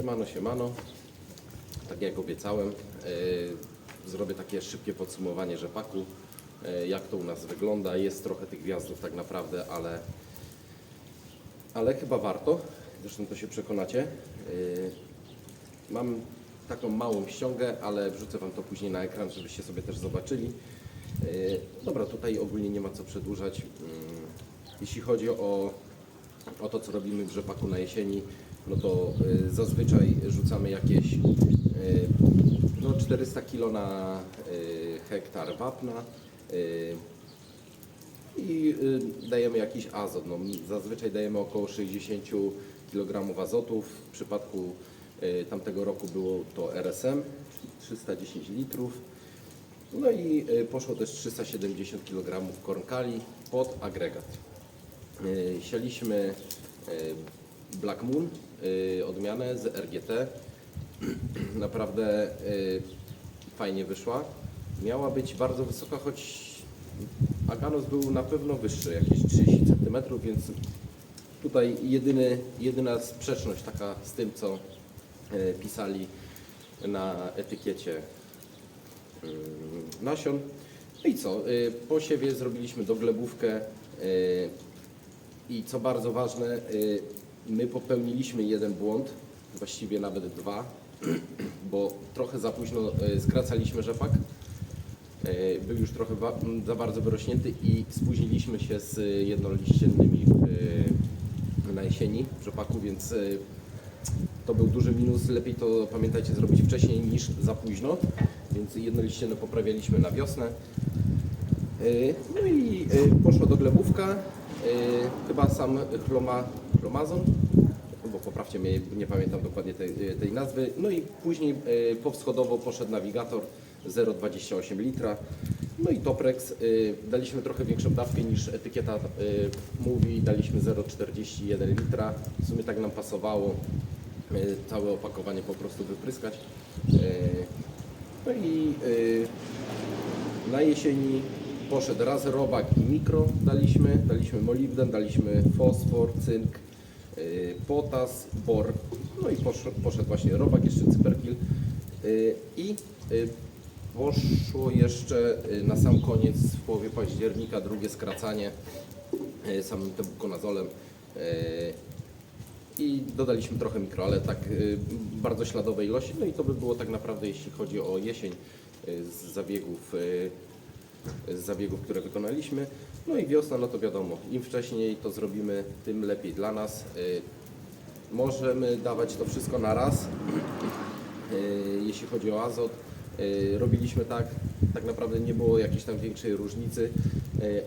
Siemano, siemano. Tak jak obiecałem, e, zrobię takie szybkie podsumowanie rzepaku, e, jak to u nas wygląda. Jest trochę tych gwiazdów tak naprawdę, ale, ale chyba warto. Zresztą to się przekonacie. E, Mam taką małą ściągę, ale wrzucę Wam to później na ekran, żebyście sobie też zobaczyli. Dobra, tutaj ogólnie nie ma co przedłużać. Mm, Jeśli chodzi o o to, co robimy w rzepaku na jesieni, no to y, zazwyczaj rzucamy jakieś y, no 400 kg na y, hektar wapna i dajemy jakiś azot. No, zazwyczaj dajemy około 60 kg azotów. W przypadku tamtego roku było to RSM, 310 litrów. No i poszło też 370 kg kornkali pod agregat. Sialiśmy Black Moon, odmianę z RGT. Naprawdę y, fajnie wyszła. Miała być bardzo wysoka, choć Aganos był na pewno wyższy, jakieś 30 cm, więc tutaj jedyny, jedyna sprzeczność taka z tym, co y, pisali na etykiecie nasion. No i co? y, Po siewie zrobiliśmy doglebówkę y, i co bardzo ważne, y, my popełniliśmy jeden błąd, właściwie nawet dwa, bo trochę za późno y, skracaliśmy rzepak. Y, Był już trochę za bardzo wyrośnięty i spóźniliśmy się z jednoliściennymi y, na jesieni rzepaku, więc to był duży minus. Lepiej to pamiętajcie zrobić wcześniej niż za późno, więc jednoliścienne poprawialiśmy na wiosnę. Y, No i y, poszła do glebówka, y, chyba sam chloma, chlomazon, bo poprawcie mnie, nie pamiętam dokładnie tej, tej nazwy. No i później powschodowo poszedł nawigator 0,28 litra. No i Toprex, daliśmy trochę większą dawkę niż etykieta mówi, daliśmy 0,41 litra. W sumie tak nam pasowało całe opakowanie po prostu wypryskać. No i na jesieni poszedł raz robak i mikro daliśmy, daliśmy molibden, daliśmy fosfor, cynk, y, potas, bor, no i poszedł, właśnie robak, jeszcze cyperkil. Y, i y, poszło jeszcze na sam koniec w połowie października drugie skracanie samym tebukonazolem y, i dodaliśmy trochę mikro, ale tak bardzo śladowej ilości. No i to by było tak naprawdę, jeśli chodzi o jesień z zabiegów, z zabiegów, które wykonaliśmy. No i wiosna, no to wiadomo, im wcześniej to zrobimy, tym lepiej dla nas. Y, Możemy dawać to wszystko na raz, y, jeśli chodzi o azot. y, Robiliśmy tak, tak naprawdę nie było jakiejś tam większej różnicy,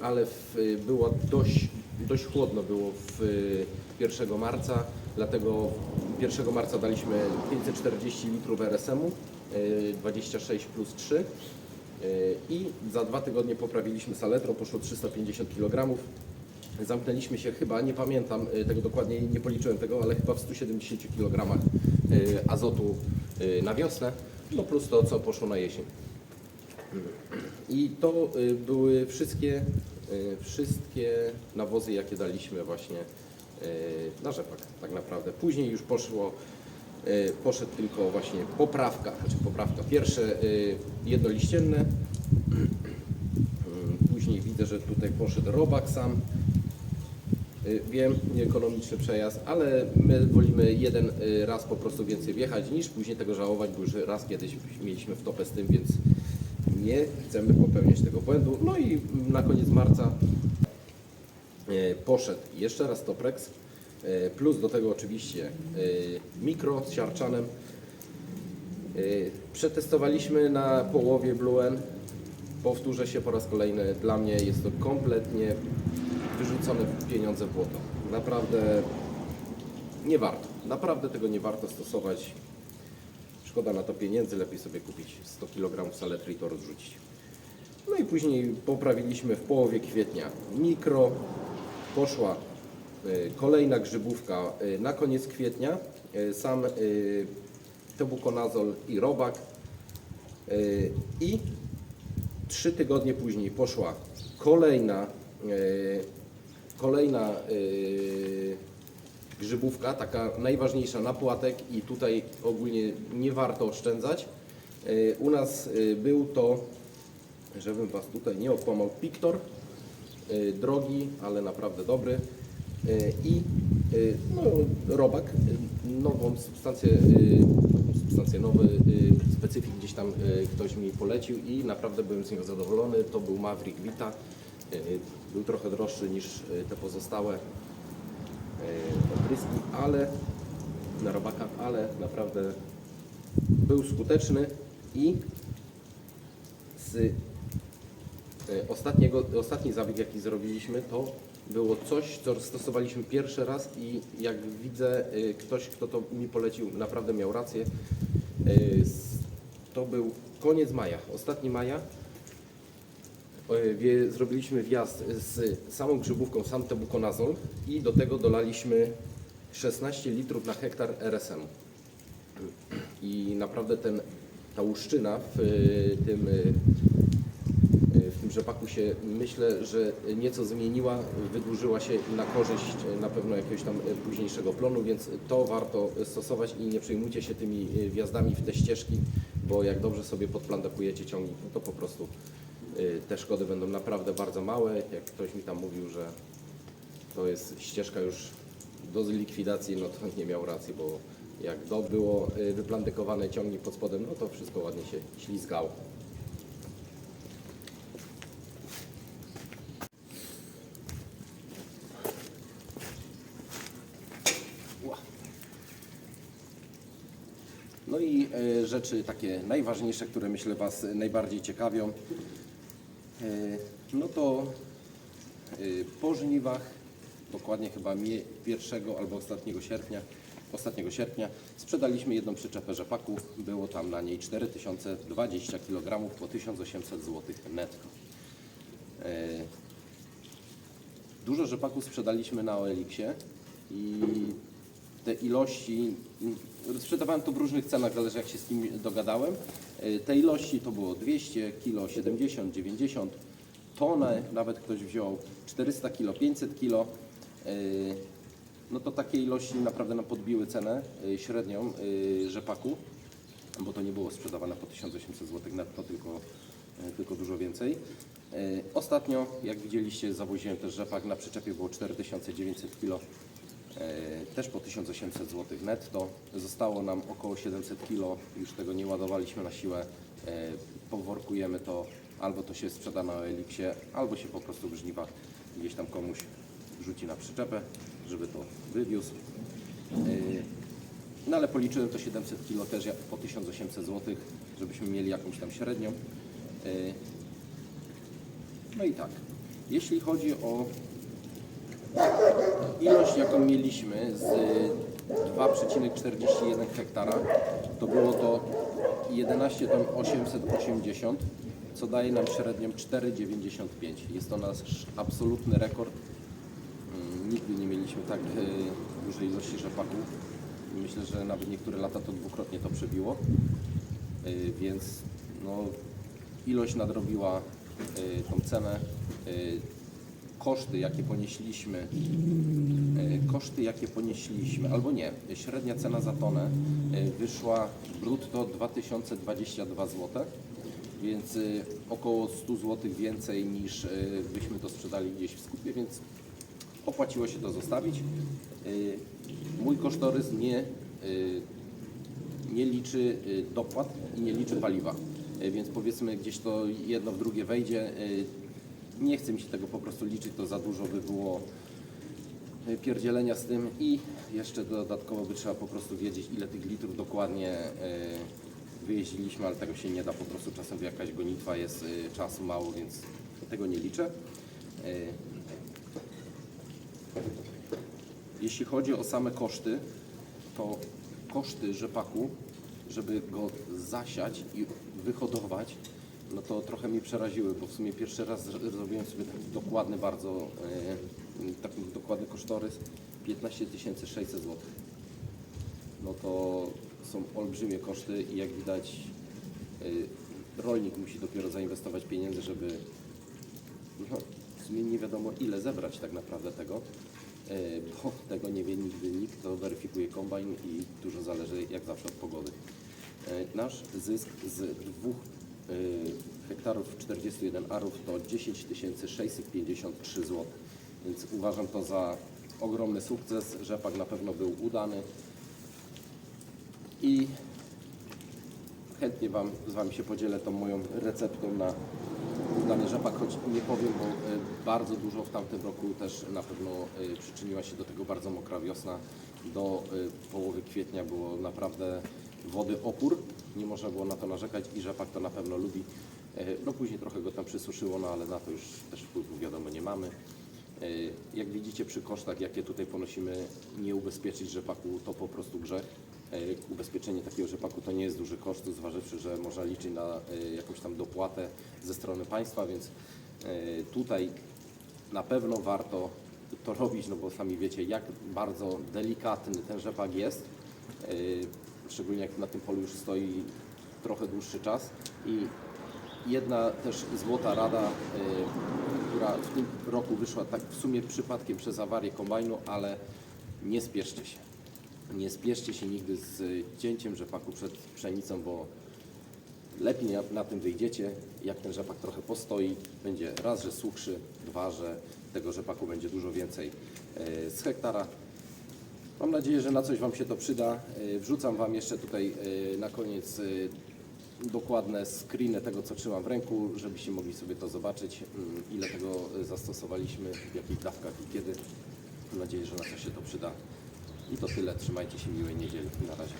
ale było dość, dość chłodno było w y, 1 marca, dlatego 1 marca daliśmy 540 litrów RSM-u, y, 26 plus 3 y, i za dwa tygodnie poprawiliśmy saletro, poszło 350 kg. Zamknęliśmy się chyba, nie pamiętam y, tego dokładnie, nie policzyłem tego, ale chyba w 170 kg y, azotu y, na wiosnę, no plus to, co poszło na jesień. I to były wszystkie, wszystkie nawozy, jakie daliśmy właśnie na rzepak tak naprawdę. Później już poszło, poszedł tylko właśnie poprawka, znaczy poprawka. Pierwsze y, jednoliścienne, Y, później widzę, że tutaj poszedł robak sam. Y, Wiem, nieekonomiczny przejazd, ale my wolimy jeden y, raz po prostu więcej wjechać niż później tego żałować, bo już raz kiedyś mieliśmy w topę z tym, więc nie chcemy popełniać tego błędu. No i na koniec marca poszedł jeszcze raz Toprex, plus do tego oczywiście e, mikro z siarczanem. E, Przetestowaliśmy na połowie Bluen. Powtórzę się po raz kolejny, dla mnie jest to kompletnie wyrzucone pieniądze w błoto. Naprawdę nie warto. Naprawdę tego nie warto stosować. Szkoda na to pieniędzy, lepiej sobie kupić 100 kg saletry i to rozrzucić. No i później poprawiliśmy w połowie kwietnia mikro. Poszła kolejna grzybówka y, na koniec kwietnia. Y, Sam tebukonazol i robak. I trzy tygodnie później poszła kolejna, kolejna grzybówka, taka najważniejsza na płatek i tutaj ogólnie nie warto oszczędzać. E, U nas e, był to, żebym Was tutaj nie okłamał, Piktor, e, drogi, ale naprawdę dobry E, i e, no, robak, e, nową substancję, e, substancję, nowy e, specyfik gdzieś tam e, ktoś mi polecił i naprawdę byłem z niego zadowolony. To był Maverick Vita. E, Był trochę droższy niż e, te pozostałe e, opryski, ale na robaka, ale naprawdę był skuteczny i z e, ostatniego, ostatni zabieg jaki zrobiliśmy to było coś, co stosowaliśmy pierwszy raz i jak widzę e, ktoś, kto to mi polecił, naprawdę miał rację. S- To był koniec maja, ostatni maja. Wie- Zrobiliśmy wjazd z samą grzybówką Santebuconazol i do tego dolaliśmy 16 litrów na hektar RSM. I naprawdę ten, ta łuszczyna w y, tym, y, y, tym rzepaku się myślę, że nieco zmieniła, wydłużyła się na korzyść y, na pewno jakiegoś tam y, późniejszego plonu, więc to warto stosować i nie przejmujcie się tymi y, wjazdami w te ścieżki, bo jak dobrze sobie podplandakujecie ciągnik, no to po prostu te szkody będą naprawdę bardzo małe. Jak ktoś mi tam mówił, że to jest ścieżka już do likwidacji, no to nie miał racji, bo jak do było wyplantykowane ciągnik pod spodem, no to wszystko ładnie się ślizgało. Ła. No i e, rzeczy takie najważniejsze, które myślę Was najbardziej ciekawią, e, no to e, po żniwach, dokładnie chyba mie- 1 albo ostatniego sierpnia, ostatniego sierpnia sprzedaliśmy jedną przyczepę rzepaku. Było tam na niej 4020 kg po 1800 zł netto. E, Dużo rzepaku sprzedaliśmy na OLX-ie i te ilości, mm, sprzedawałem to w różnych cenach, zależy jak się z kim dogadałem. E, Te ilości to było 200 kg, 70, 90, tonę, nawet ktoś wziął 400 kg, 500 kg. No to takie ilości naprawdę nam podbiły cenę e, średnią e, rzepaku, bo to nie było sprzedawane po 1800 zł netto, tylko, e, tylko dużo więcej. E, Ostatnio, jak widzieliście, zawoziłem też rzepak, na przyczepie było 4900 kg, e, też po 1800 zł netto. Zostało nam około 700 kg, już tego nie ładowaliśmy na siłę, e, poworkujemy to, albo to się sprzeda na Elixie, albo się po prostu w żniwach gdzieś tam komuś rzuci na przyczepę, żeby to wywiózł. E, no ale policzyłem to 700 kg też po 1800 zł, żebyśmy mieli jakąś tam średnią. E, No i tak, jeśli chodzi o ilość jaką mieliśmy z 2,41 hektara, to było to 11 ton 880, co daje nam średnią 4,95. Jest to nasz absolutny rekord. Mm, Nigdy nie mieliśmy tak e, dużej ilości rzepaku. Myślę, że nawet niektóre lata to dwukrotnie to przebiło. E, Więc no, ilość nadrobiła tą cenę. Koszty, jakie ponieśliśmy, e, koszty, jakie ponieśliśmy, albo nie, średnia cena za tonę e, wyszła brutto 2022 zł, więc e, około 100 zł więcej niż byśmy to sprzedali gdzieś w skupie, więc opłaciło się to zostawić. Mój kosztorys nie, nie liczy dopłat i nie liczy paliwa, więc powiedzmy gdzieś to jedno w drugie wejdzie. Nie chce mi się tego po prostu liczyć, to za dużo by było e, pierdzielenia z tym i jeszcze dodatkowo by trzeba po prostu wiedzieć ile tych litrów dokładnie e, wyjeździliśmy, ale tego się nie da po prostu czasem jakaś gonitwa jest e, czasu mało, więc tego nie liczę. Jeśli chodzi o same koszty, to koszty rzepaku, żeby go zasiać i wyhodować, no to trochę mnie przeraziły, bo w sumie pierwszy raz zr- zrobiłem sobie taki dokładny bardzo, e, taki dokładny kosztorys 15 600 zł. No to są olbrzymie koszty i jak widać e, rolnik musi dopiero zainwestować pieniędzy, żeby no, sumie nie wiadomo ile zebrać tak naprawdę tego, e, bo tego nie wie nigdy nikt, to weryfikuje kombajn i dużo zależy jak zawsze od pogody. Nasz zysk z dwóch hektarów 41 arów to 10 653 zł, więc uważam to za ogromny sukces. Rzepak na pewno był udany i chętnie wam, z Wami się podzielę tą moją receptą na udany rzepak, choć nie powiem, bo e, bardzo dużo w tamtym roku też na pewno e, przyczyniła się do tego bardzo mokra wiosna. Do połowy kwietnia było naprawdę wody opór, nie można było na to narzekać i rzepak to na pewno lubi. E, No później trochę go tam przysuszyło, no ale na to już też wpływu wiadomo nie mamy. E, Jak widzicie przy kosztach, jakie tutaj ponosimy, nie ubezpieczyć rzepaku to po prostu grzech. E, Ubezpieczenie takiego rzepaku to nie jest duży koszt, zważywszy, że można liczyć na jakąś tam dopłatę ze strony państwa, więc tutaj na pewno warto to robić, no bo sami wiecie, jak bardzo delikatny ten rzepak jest, szczególnie jak na tym polu już stoi trochę dłuższy czas i jedna też złota rada, e, która w tym roku wyszła tak w sumie przypadkiem przez awarię kombajnu, ale nie spieszcie się. Nie spieszcie się nigdy z cięciem rzepaku przed pszenicą, bo lepiej na, tym wyjdziecie, jak ten rzepak trochę postoi, będzie raz, że suchszy, dwa, że tego rzepaku będzie dużo więcej e, z hektara. Mam nadzieję, że na coś Wam się to przyda. E, Wrzucam Wam jeszcze tutaj e, na koniec e, dokładne screeny tego, co trzymam w ręku, żebyście mogli sobie to zobaczyć, mm, ile tego zastosowaliśmy, w jakich dawkach i kiedy. Mam nadzieję, że na coś się to przyda. I to tyle. Trzymajcie się miłej niedzieli. Na razie.